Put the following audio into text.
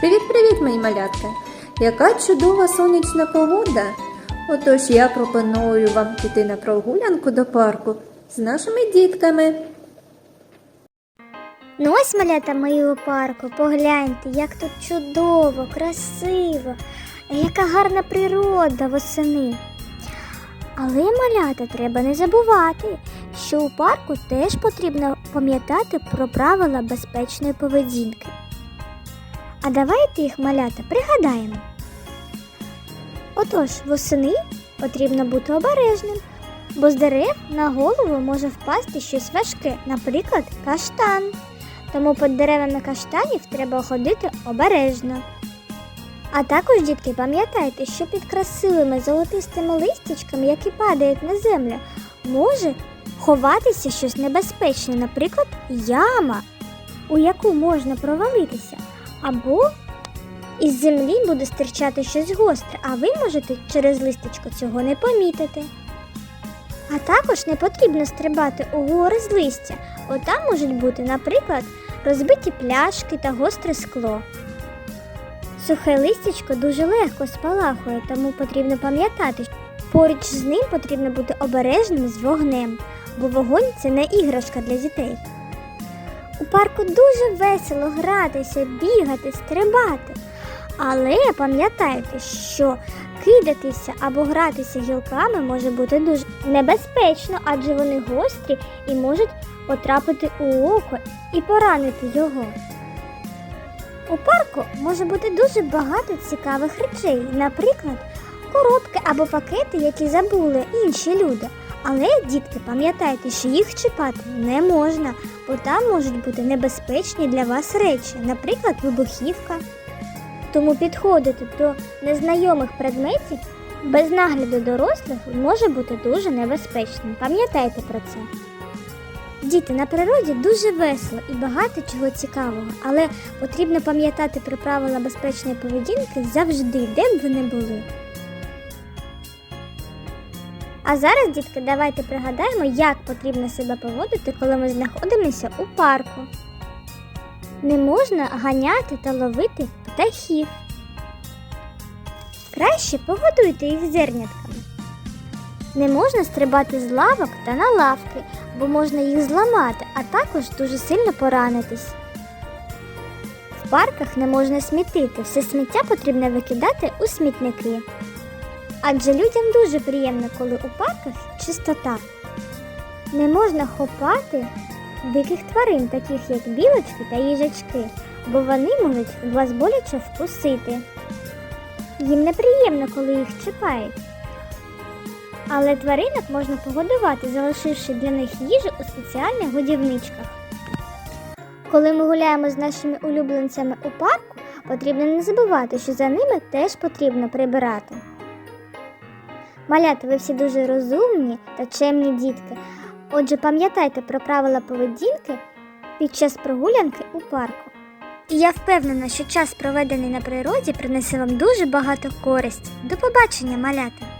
Привіт-привіт, мої малятка! Яка чудова сонячна погода! Отож я пропоную вам піти на прогулянку до парку з нашими дітками. Ну ось малята у парку, погляньте, як тут чудово, красиво, яка гарна природа восени. Але малята треба не забувати, що у парку теж потрібно пам'ятати про правила безпечної поведінки. А давайте їх малята пригадаємо. Отож, восени потрібно бути обережним, бо з дерев на голову може впасти щось важке, наприклад, каштан. Тому під деревами каштанів треба ходити обережно. А також, дітки, пам'ятайте, що під красивими золотистими листячками, які падають на землю, може ховатися щось небезпечне, наприклад, яма, у яку можна провалитися, або із землі буде стирчати щось гостре, а ви можете через листячко цього не помітити. А також не потрібно стрибати у гори з листя, бо там можуть бути, наприклад, розбиті пляшки та гостре скло. Сухе листячко дуже легко спалахує, тому потрібно пам'ятати, що поруч з ним потрібно бути обережним з вогнем, бо вогонь це не іграшка для дітей. У парку дуже весело гратися, бігати, стрибати. Але пам'ятайте, що кидатися або гратися гілками може бути дуже небезпечно, адже вони гострі і можуть потрапити у око і поранити його. У парку може бути дуже багато цікавих речей, наприклад, коробки або пакети, які забули інші люди. Але, дітки, пам'ятайте, що їх чіпати не можна, бо там можуть бути небезпечні для вас речі, наприклад, вибухівка. Тому підходити до незнайомих предметів без нагляду дорослих може бути дуже небезпечним. Пам'ятайте про це. Діти на природі дуже весело і багато чого цікавого, але потрібно пам'ятати про правила безпечної поведінки завжди, де б ви не були. А зараз, дітки, давайте пригадаємо, як потрібно себе поводити, коли ми знаходимося у парку. Не можна ганяти та ловити птахів. Краще погодуйте їх зернятками. Не можна стрибати з лавок та на лавки, бо можна їх зламати, а також дуже сильно поранитись. В парках не можна смітити, все сміття потрібно викидати у смітники. Адже людям дуже приємно, коли у парках чистота. Не можна хопати диких тварин, таких як білочки та їжачки, бо вони можуть вас боляче вкусити. Їм неприємно, коли їх чіпають. Але тваринок можна погодувати, залишивши для них їжу у спеціальних годівничках. Коли ми гуляємо з нашими улюбленцями у парку, потрібно не забувати, що за ними теж потрібно прибирати. Малята, ви всі дуже розумні та чемні дітки. Отже, пам'ятайте про правила поведінки під час прогулянки у парку. І я впевнена, що час, проведений на природі, принесе вам дуже багато користі. До побачення, малята!